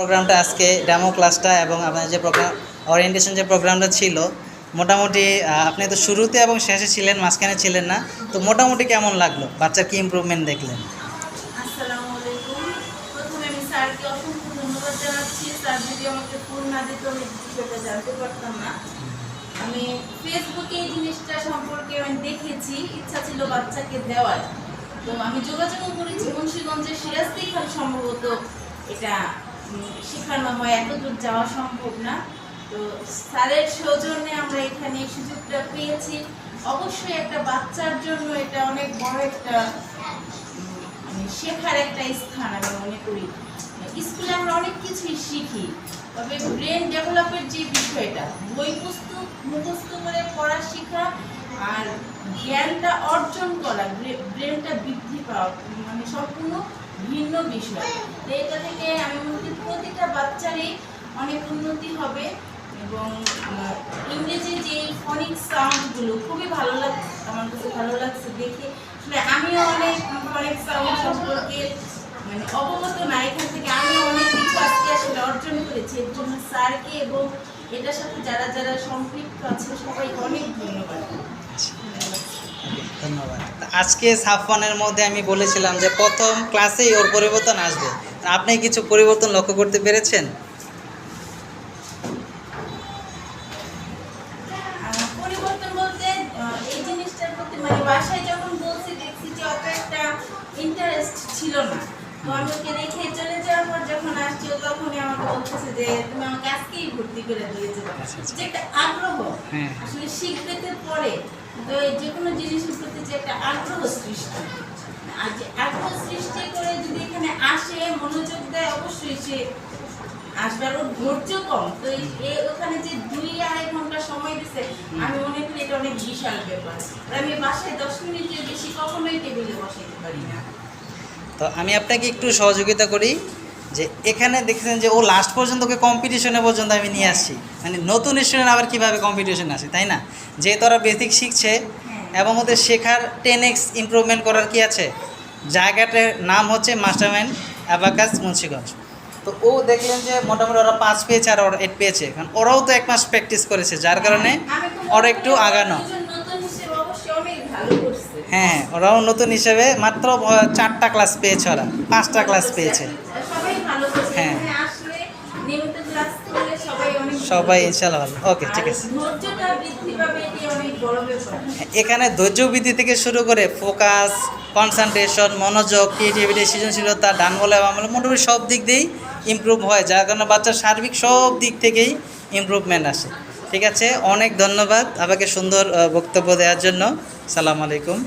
প্রোগ্রামটা আজকে ডেমো ক্লাসটা এবং আপনার যে প্রোগ্রাম ওরিয়েন্টেশন যে প্রোগ্রামটা ছিল, মোটামুটি আপনি তো শুরুতে এবং শেষে ছিলেন, মাঝখানে ছিলেন না, তো মোটামুটি কেমন লাগল? বাচ্চার কি ইমপ্রুভমেন্ট দেখলেন? আমি ফেসবুকে এই জিনিসটা সম্পর্কে আমি দেখেছি। ইচ্ছা ছিল বাচ্চাকে দেওয়ার। তো আমি যোগাযোগও করেছি। মুন্সিগঞ্জের সম্ভবত এটা শেখানো হয়, এত দূর যাওয়া সম্ভব না। তো স্যারের সৌজন্যে আমরা এখানে এই সুযোগটা পেয়েছি। অবশ্যই একটা বাচ্চার জন্য এটা অনেক বড় একটা মানে শেখার একটা স্থান আমি মনে করি। স্কুলে আমরা অনেক কিছুই শিখি, তবে ব্রেন ডেভেলপের যে বিষয়টা, বই পুস্তক, মুখস্থ করে পড়া শেখা আর জ্ঞানটা অর্জন করা ব্রেনটা বৃদ্ধি পাওয়া মানে সম্পূর্ণ ভিন্ন বিষয়। এটা থেকে বাচ্চারই অনেক উন্নতি হবে এবং ইংরেজি যে ফনিক সাউন্ডগুলো খুবই ভালো লাগছে, আমার কাছে ভালো লাগছে দেখে। আসলে আমিও অনেক ফনিক সাউন্ড সম্পর্কে মানে অবগত না, এখান থেকে আমিও অনেক কিছু আজকে আসলে অর্জন করেছি। এর জন্য স্যারকে এবং এটার সাথে যারা যারা সম্পৃক্ত আছে সবাই অনেক ধন্যবাদ। ধন্যবাদ। আজকে সাফওয়ানের মধ্যে আমি বলেছিলাম যে প্রথম ক্লাসেই ওর পরিবর্তন আসবে। আপনি কিছু পরিবর্তন লক্ষ্য করতে পেরেছেন? পরিবর্তন বলতে এই জিনিসটার প্রতি মানে বাসায় যখন বলছি দেখছি যে অত একটা ইন্টারেস্ট ছিল না। তো আমি ওকে রেখে চলে যাওয়ার পর যখন আসছি ও তখনই আমাকে বলতেছে যে তুমি আমাকে আজকেই ভর্তি করে দিয়েছে। আচ্ছা, আচ্ছা। যে একটা আগ্রহ। হ্যাঁ। আসলে শিখতে পরে তো এই যে কোনো জিনিসের প্রতি যে একটা আগ্রহ সৃষ্টি। আর যে আগ্রহ সৃষ্টি করে যদি এখানে আসে মনোযোগ দেয় অবশ্যই সে আসবে আর ওর ধৈর্য কম। তো ওখানে যে দুই আড়াই ঘণ্টা সময় দিছে আমি মনে করি এটা অনেক বিশাল ব্যাপার। আমি বাসায় দশ মিনিটের বেশি কখনোই টেবিলে বসাইতে পারি না। তো আমি আপনাকে একটু সহযোগিতা করি যে এখানে দেখছেন যে ও লাস্ট পর্যন্ত ওকে কম্পিটিশনে পর্যন্ত আমি নিয়ে আসছি। মানে নতুন স্টুডেন্ট আবার কীভাবে কম্পিটিশন আসে তাই না? যেহেতু ওরা বেসিক শিখছে এবং ওদের শেখার টেন এক্স ইমপ্রুভমেন্ট করার কি আছে? জায়গাটার নাম হচ্ছে মাস্টারমাইন্ড অ্যাবাকাস মুন্সিগঞ্জ। তো ও দেখলেন যে মোটামুটি ওরা পাঁচ পেয়েছে আর ওরা এইট পেয়েছে। কারণ ওরাও তো এক মাস প্র্যাকটিস করেছে, যার কারণে ওরা একটু আগানো। হ্যাঁ ওরাও নতুন হিসেবে মাত্র চারটা ক্লাস পেয়েছে ওরা, পাঁচটা ক্লাস পেয়েছে। হ্যাঁ। সবাই। ইনশাল্লাহ ওকে ঠিক আছে। এখানে ধৈর্য বৃদ্ধি থেকে শুরু করে ফোকাস কনসেন্ট্রেশন মনোযোগ ক্রিয়েটিভিটি সৃজনশীলতা ডান বলে মোটামুটি সব দিক দিয়েই ইম্প্রুভ হয়, যার কারণে বাচ্চার সার্বিক সব দিক থেকেই ইম্প্রুভমেন্ট আসে। ঠিক আছে, অনেক ধন্যবাদ আমাকে সুন্দর বক্তব্য দেওয়ার জন্য। সালাম আলাইকুম।